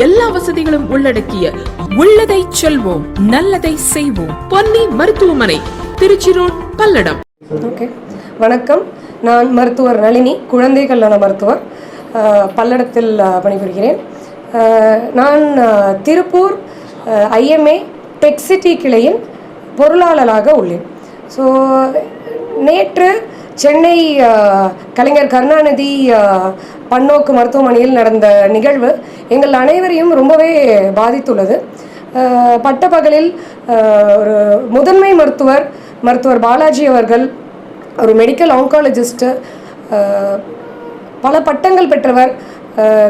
எல்லா வசதிகளும் உள்ளடக்கிய உள்ளதை செல்வோம் நல்லதை செய்வோம். பொன்னி மருத்துவமனை திருச்சி ரோட் பல்லடம். ஓகே. வணக்கம். நான் மருத்துவர் நளினி குழந்தைகள் நல மருத்துவர் பல்லடத்தில் பணிபுரிகிறேன். நான் திருப்பூர் ஐஎம்ஏ டெக்சிட்டி கிளையின் பொருளாளராக உள்ளேன். ஸோ நேற்று சென்னை கலைஞர் கருணாநிதி பன்னோக்கு மருத்துவமனையில் நடந்த நிகழ்வு எங்கள் அனைவரையும் ரொம்பவே பாதித்துள்ளது. பட்டப்பகலில் ஒரு முதன்மை மருத்துவர் மருத்துவர் பாலாஜி அவர்கள் ஒரு மெடிக்கல் ஆங்காலஜிஸ்ட்டு பல பட்டங்கள் பெற்றவர்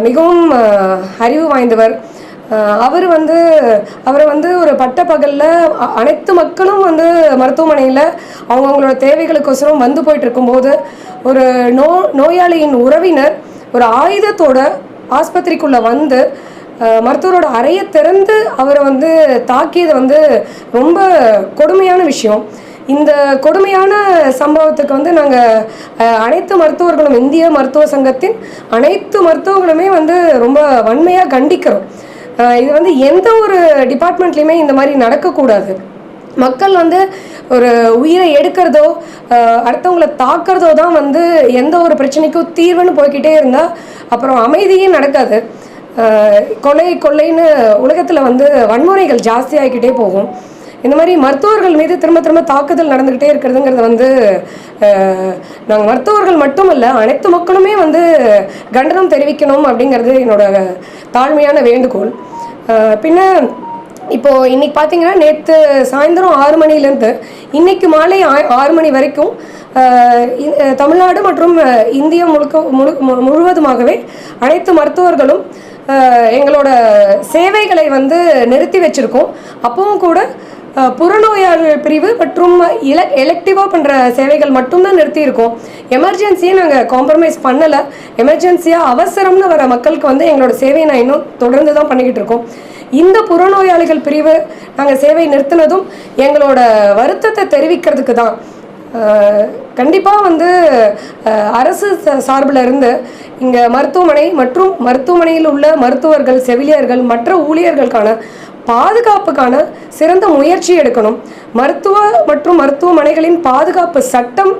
மிகவும் அறிவு வாய்ந்தவர் அவர் வந்து அவரை வந்து ஒரு பட்டப்பகலில் அனைத்து மக்களும் வந்து மருத்துவமனையில் அவங்கவுங்களோட தேவைகளுக்கோசரம் வந்து போயிட்டு இருக்கும்போது ஒரு நோ நோயாளியின் உறவினர் ஒரு ஆயுதத்தோட ஆஸ்பத்திரிக்குள்ளே வந்து மருத்துவரோட அறையை திறந்து அவரை வந்து தாக்கியது வந்து ரொம்ப கொடுமையான விஷயம். இந்த கொடுமையான சம்பவத்துக்கு வந்து நாங்கள் அனைத்து மருத்துவர்களும் இந்திய மருத்துவ சங்கத்தின் அனைத்து மருத்துவர்களுமே வந்து ரொம்ப வன்மையாக கண்டிக்கிறோம். இது வந்து எந்த ஒரு டிபார்ட்மெண்ட்லேயுமே இந்த மாதிரி நடக்கக்கூடாது. மக்கள் வந்து ஒரு உயிரை எடுக்கிறதோ அடுத்தவங்களை அடுத்தவங்கள தாக்குறதோ தான் வந்து எந்த ஒரு பிரச்சனைக்கும் தீர்வுன்னு போய்க்கிட்டே இருந்தால் அப்புறம் அமைதியே நடக்காது. கொலை கொள்ளைன்னு உலகத்தில் வந்து வன்முறைகள் ஜாஸ்தி ஆகிக்கிட்டே போகும். இந்த மாதிரி மருத்துவர்கள் மீது திரும்ப திரும்ப தாக்குதல் நடந்துக்கிட்டே இருக்கிறதுங்கிறது வந்து நாங்கள் மருத்துவர்கள் மட்டுமல்ல அனைத்து மக்களுமே வந்து கண்டனம் தெரிவிக்கணும் அப்படிங்கிறது என்னோட தாழ்மையான வேண்டுகோள். பின்ன இப்போ இன்னைக்கு பார்த்தீங்கன்னா நேற்று சாயந்தரம் ஆறு மணிலேருந்து இன்னைக்கு மாலை ஆ- ஆறு மணி வரைக்கும் தமிழ்நாடு மற்றும் இந்தியா முழுக்க முழு மு- முழுவதுமாகவே அனைத்து மருத்துவர்களும் எங்களோட சேவைகளை வந்து நிறுத்தி வச்சுருக்கோம். அப்பவும் கூட புறநோயாளர் பிரிவு மற்றும் இல எலக்டிவாக பண்ணுற சேவைகள் மட்டும்தான் நிறுத்தியிருக்கோம். எமர்ஜென்சியை நாங்கள் காம்ப்ரமைஸ் பண்ணலை. எமர்ஜென்சியாக அவசரம்னு வர மக்களுக்கு வந்து எங்களோட சேவையை நான் இன்னும் தொடர்ந்து தான் பண்ணிக்கிட்டு இருக்கோம். இந்த புறநோயாளிகள் பிரிவு நாங்கள் சேவை நிறுத்தினதும் எங்களோட வருத்தத்தை தெரிவிக்கிறதுக்கு தான். கண்டிப்பாக வந்து அரசு சார்பில் இருந்து இங்கே மருத்துவமனை மற்றும் மருத்துவமனையில் உள்ள மருத்துவர்கள் செவிலியர்கள் மற்ற ஊழியர்களுக்கான பாதுகாப்புக்கான சிறந்த முயற்சி எடுக்கணும். மருத்துவ மற்றும் மருத்துவமனைகளின் பாதுகாப்பு சட்டம்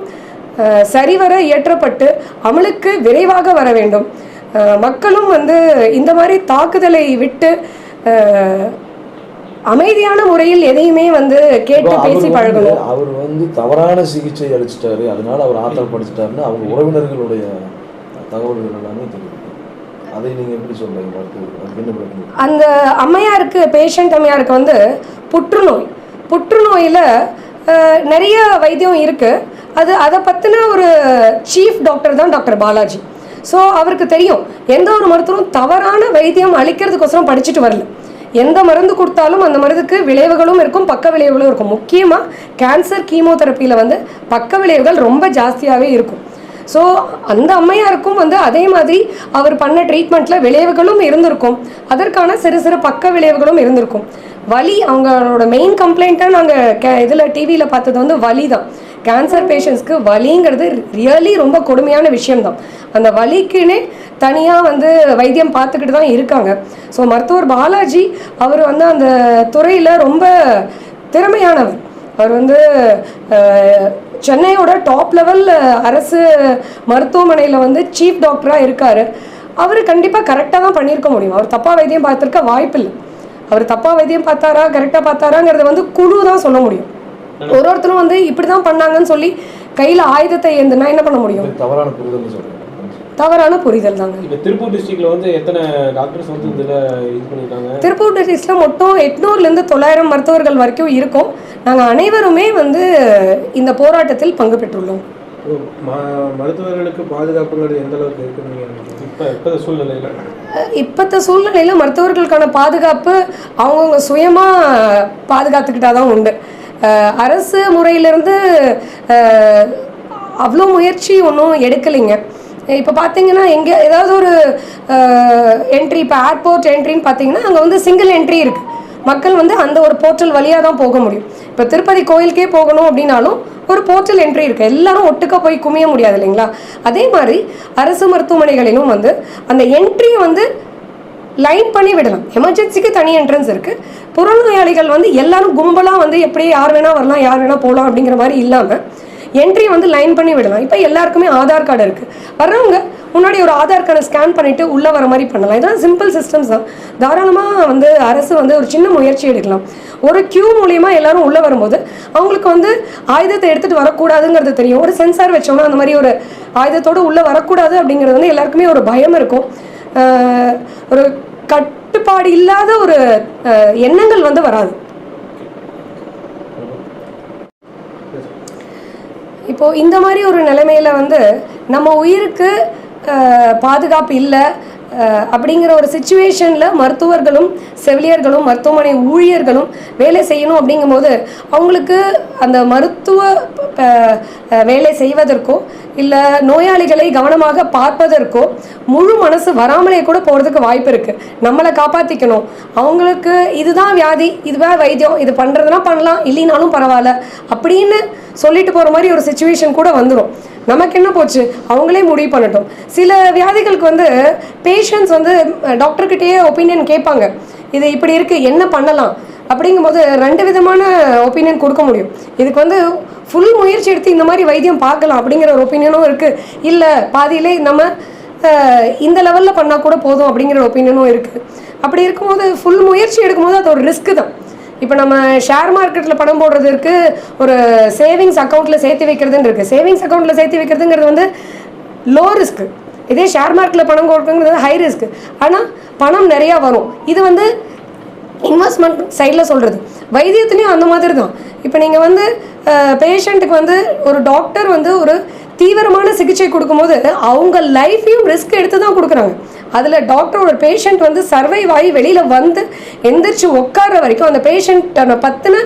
சரிவர இயற்றப்பட்டு அமலுக்கு விரைவாக வர வேண்டும். மக்களும் வந்து இந்த மாதிரி தாக்குதலை விட்டு அமைதியான முறையில் எதையுமே வந்து கேட்டு பேசி பழகணும். அவர் வந்து தவறான சிகிச்சை அளிச்சிட்டாரு. அதனால அவர் ஆத்திரப்படுத்திட்டாருன்னு அவங்க உறவினர்களுடைய தகவல்கள் எல்லாமே தெரியும் அதை நீங்க எப்படி சொல்றீங்க அந்த அம்மையாருக்கு பேஷண்ட் அம்மையாருக்கு வந்து புற்றுநோய். புற்றுநோயில் நிறைய வைத்தியம் இருக்குது அது அதை பற்றின ஒரு சீஃப் டாக்டர் தான் டாக்டர் பாலாஜி. ஸோ அவருக்கு தெரியும். எந்த ஒரு மருத்துவரும் தவறான வைத்தியம் அளிக்கிறதுக்கோசரம் படிச்சுட்டு வரல. எந்த மருந்து கொடுத்தாலும் அந்த மருந்துக்கு விளைவுகளும் இருக்கும் பக்க விளைவுகளும் இருக்கும். முக்கியமாக கேன்சர் கீமோதெரப்பியில் வந்து பக்க விளைவுகள் ரொம்ப ஜாஸ்தியாகவே இருக்கும். ஸோ அந்த அம்மையாருக்கும் வந்து அதே மாதிரி அவர் பண்ண ட்ரீட்மெண்ட்டில் விளைவுகளும் இருந்திருக்கும். அதற்கான சிறு சிறு பக்க விளைவுகளும் இருந்திருக்கும். வலி அவங்களோட மெயின் கம்ப்ளைண்ட்டாக நாங்கள் கே இதில் டிவியில் பார்த்தது வந்து வலி தான் கேன்சர் பேஷண்ட்ஸ்க்கு வலிங்கிறது ரியலி ரொம்ப கொடுமையான விஷயம்தான். அந்த வலிக்குன்னே தனியாக வந்து வைத்தியம் பார்த்துக்கிட்டு தான் இருக்காங்க. ஸோ மருத்துவர் பாலாஜி அவர் வந்து அந்த துறையில் ரொம்ப திறமையானவர். அவர் வந்து சென்னையோட டாப் லெவல் அரசு மருத்துவமனையில் வந்து சீஃப் டாக்டராக இருக்கார். அவர் கண்டிப்பாக கரெக்டாக தான் பண்ணியிருக்க முடியும். அவர் தப்பாக வைத்தியம் பார்த்துருக்க வாய்ப்பில்லை. அவர் தப்பாக வைத்தியம் பார்த்தாரா கரெக்டாக பார்த்தாராங்கிறத வந்து குழு தான் சொல்ல முடியும். ஒரு ஒருத்தரும் வந்து இப்படி தான் பண்ணாங்கன்னு சொல்லி கையில் ஆயுதத்தை ஏந்துனா என்ன பண்ண முடியும்? தவறான புரிதல்னு சொல்றீங்க தவறான புரிதல் தாங்க. இப்போ திருப்பூர் டிஸ்ட்ரிக்ட்ல வந்து எத்தனை டாக்டர்ஸ் வந்து இதில் இது பண்ணியிருக்காங்க திருப்பூர் டிஸ்ட்ரிக்டில் மொத்தம் எட்நூறுலேருந்து தொள்ளாயிரம் மருத்துவர்கள் வரைக்கும் இருக்கும். நாங்கள் அனைவருமே வந்து இந்த போராட்டத்தில் பங்கு பெற்றுள்ளோம். மருத்துவர்களுக்கு பாதுகாப்புங்கிறது எந்த அளவுக்கு இருக்குன்னு இப்போ இப்போ சூழ்நிலையில்? இப்பத்த சூழ்நிலையில் மருத்துவர்களுக்கான பாதுகாப்பு அவங்கவுங்க சுயமாக பாதுகாத்துக்கிட்டால் தான் உண்டு. அரசு முறையிலிருந்து அவ்வளோ முயற்சி ஒன்றும் எடுக்கலைங்க. இப்போ பார்த்தீங்கன்னா எங்கே ஏதாவது ஒரு என்ட்ரி இப்போ ஏர்போர்ட் என்ட்ரின்னு பார்த்தீங்கன்னா அங்கே வந்து சிங்கிள் என்ட்ரி இருக்குது மக்கள் வந்து அந்த ஒரு போர்ட்டல் வழியாக தான் போக முடியும். இப்போ திருப்பதி கோயிலுக்கே போகணும் அப்படின்னாலும் ஒரு போர்ட்டல் என்ட்ரி இருக்குது எல்லாரும் ஒட்டுக்க போய் குமிய முடியாது இல்லைங்களா? அதே மாதிரி அரசு மருத்துவமனைகளிலும் வந்து அந்த என்ட்ரியை வந்து லைன் பண்ணி விடலாம். எமர்ஜென்சிக்கு தனி என்ட்ரன்ஸ் இருக்குது புறநோயாளிகள் வந்து எல்லாரும் கும்பலாக வந்து எப்படி யார் வேணால் வரலாம் யார் வேணால் போகலாம் அப்படிங்கிற மாதிரி இல்லாமல் என்ட்ரி வந்து லைன் பண்ணி விடலாம். இப்போ எல்லாருக்குமே ஆதார் கார்டு இருக்குது வர்றவங்க முன்னாடி ஒரு ஆதார் கார்டை ஸ்கேன் பண்ணிவிட்டு உள்ளே வர மாதிரி பண்ணலாம். இதான் சிம்பிள் சிஸ்டம்ஸ் தான். தாராளமாக வந்து அரசு வந்து ஒரு சின்ன முயற்சி எடுக்கலாம். ஒரு கியூ மூலியமா எல்லாரும் உள்ளே வரும்போது அவங்களுக்கு வந்து ஆயுதத்தை எடுத்துகிட்டு வரக்கூடாதுங்கிறது தெரியும். ஒரு சென்சார் வச்சோம்னா அந்த மாதிரி ஒரு ஆயுதத்தோடு உள்ளே வரக்கூடாது அப்படிங்கிறது வந்து எல்லாருக்குமே ஒரு பயம் இருக்கும். ஒரு கட் கட்டுப்பாடு இல்லாத ஒரு எண்ணங்கள் வந்து வராது. இப்போ இந்த மாதிரி ஒரு நிலைமையில வந்து நம்ம உயிருக்கு பாதுகாப்பு இல்லை அப்படிங்கிற ஒரு சுச்சுவேஷனில் மருத்துவர்களும் செவிலியர்களும் மருத்துவமனை ஊழியர்களும் வேலை செய்யணும் அப்படிங்கும்போது அவங்களுக்கு அந்த மருத்துவ வேலை செய்வதற்கோ இல்லை நோயாளிகளை கவனமாக பார்ப்பதற்கோ முழு மனசு வராமலே கூட போகிறதுக்கு வாய்ப்பு இருக்குது நம்மளை காப்பாற்றிக்கணும் அவங்களுக்கு இதுதான் வியாதி இதுவே வைத்தியம் இது பண்ணுறதுனா பண்ணலாம் இல்லைனாலும் பரவாயில்ல. அப்படின்னு சொல்லிட்டு போகிற மாதிரி ஒரு சுச்சுவேஷன் கூட வந்துடும் நமக்கு என்ன போச்சு? அவங்களே முடிவு பண்ணட்டும். சில வியாதிகளுக்கு வந்து பேஷண்ட்ஸ் வந்து டாக்டர்கிட்டயே ஒப்பீனியன் கேட்பாங்க. இது இப்படி இருக்குது என்ன பண்ணலாம்? அப்படிங்கும்போது ரெண்டு விதமான ஒப்பீனியன் கொடுக்க முடியும். இதுக்கு வந்து ஃபுல் முயற்சி எடுத்து இந்த மாதிரி வைத்தியம் பார்க்கலாம் அப்படிங்கிற ஒரு ஒப்பீனியனும் இருக்குது இல்லை பாதியிலே நம்ம இந்த லெவலில் பண்ணால் கூட போதும் அப்படிங்கிற ஒப்பீனியனும் இருக்குது அப்படி இருக்கும்போது ஃபுல் முயற்சி எடுக்கும்போது அது ஒரு ரிஸ்க்கு தான். இப்போ நம்ம ஷேர் மார்க்கெட்டில் பணம் போடுறதுக்கு ஒரு சேவிங்ஸ் அக்கௌண்ட்டில் சேர்த்து வைக்கிறதுன்னு இருக்குது சேவிங்ஸ் அக்கௌண்ட்டில் சேர்த்து வைக்கிறதுங்கிறது வந்து லோ ரிஸ்க்கு இதே ஷேர் மார்க்கெட்டில் பணம் கொடுக்குங்கிறது ஹை ரிஸ்க்கு ஆனால் பணம் நிறையா வரும். இது வந்து இன்வெஸ்ட்மெண்ட் சைடில் சொல்கிறது வைத்தியத்துலேயும் அந்த மாதிரி தான். இப்போ நீங்கள் வந்து பேஷண்ட்டுக்கு வந்து ஒரு டாக்டர் வந்து ஒரு தீவிரமான சிகிச்சை கொடுக்கும்போது அவங்க லைஃப்பையும் ரிஸ்க் எடுத்து தான் கொடுக்குறாங்க. அதில் டாக்டரோட பேஷண்ட் வந்து சர்வைவ் ஆகி வெளியில் வந்து எந்திரிச்சு உட்கார்ற வரைக்கும் அந்த பேஷண்ட்டை பற்றின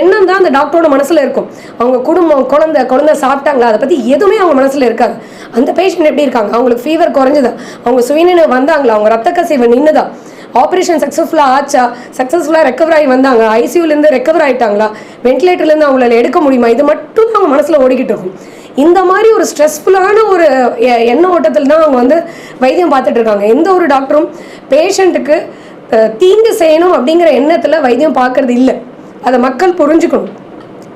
எண்ணம் தான் அந்த டாக்டரோட மனசில் இருக்கும். அவங்க குடும்பம் குழந்தை குழந்தை சாப்பிட்டாங்களா? அதை பற்றி எதுவுமே அவங்க மனசில் இருக்காது. அந்த பேஷண்ட் எப்படி இருக்காங்க? அவங்களுக்கு ஃபீவர் குறைஞ்சதா? அவங்க சுயநினைவு வந்தாங்களா? அவங்க ரத்த கசிவு நின்றுதான் ஆப்ரேஷன் சக்ஸஸ்ஃபுல்லாக ஆச்சா? சக்ஸஸ்ஃபுல்லாக ரெக்கவர் ஆகி வந்தாங்க. ஐசியூலேருந்து ரெக்கவர் ஆகிட்டாங்களா வென்டிலேட்டர்லேருந்து அவங்களால எடுக்க முடியுமா? இது மட்டும் தான் அவங்க மனசில் ஓடிக்கிட்டு இருக்கும். இந்த மாதிரி ஒரு ஸ்ட்ரெஸ்ஃபுல்லான ஒரு எ- எண்ண ஓட்டத்தில் தான் அவங்க வந்து வைத்தியம் பார்த்துட்டு இருக்காங்க. எந்த ஒரு டாக்டரும் பேஷண்ட்டுக்கு தீங்கு செய்யணும் அப்படிங்கிற எண்ணத்தில் வைத்தியம் பார்க்கறது இல்லை. அதை மக்கள் புரிஞ்சுக்கணும்.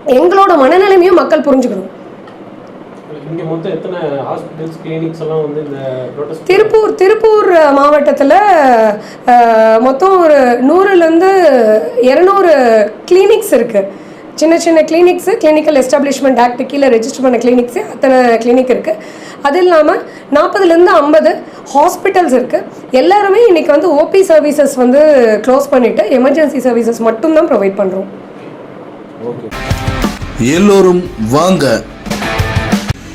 எங்களோட மனநிலைமையும் மக்கள் புரிஞ்சுக்கணும். இங்க மொத்தம் எத்தனை ஹாஸ்பிட்டல்ஸ் கிளினிக்ஸ் எல்லாம் வந்து இந்த ப்ரொடெஸ்ட் திருப்பூர் திருப்பூர் மாவட்டத்தில் மொத்தம் ஒரு நூறுலேருந்து இரநூறு கிளினிக்ஸ் இருக்குது சின்ன சின்ன கிளினிக்ஸு கிளினிக்கல் எஸ்டாப்ளிஷ்மெண்ட் ஆக்ட் கீழே ரெஜிஸ்டர் பண்ண கிளினிக்ஸு அத்தனை கிளினிக் இருக்குது அது இல்லாமல் நாற்பதுலேருந்து ஐம்பது ஹாஸ்பிட்டல்ஸ் இருக்குது எல்லாருமே இன்றைக்கி வந்து ஓபி சர்வீசஸ் வந்து க்ளோஸ் பண்ணிவிட்டு எமர்ஜென்சி சர்வீசஸ் மட்டும்தான் ப்ரொவைட் பண்ணுறோம் ஓகே எல்லோரும் வாங்க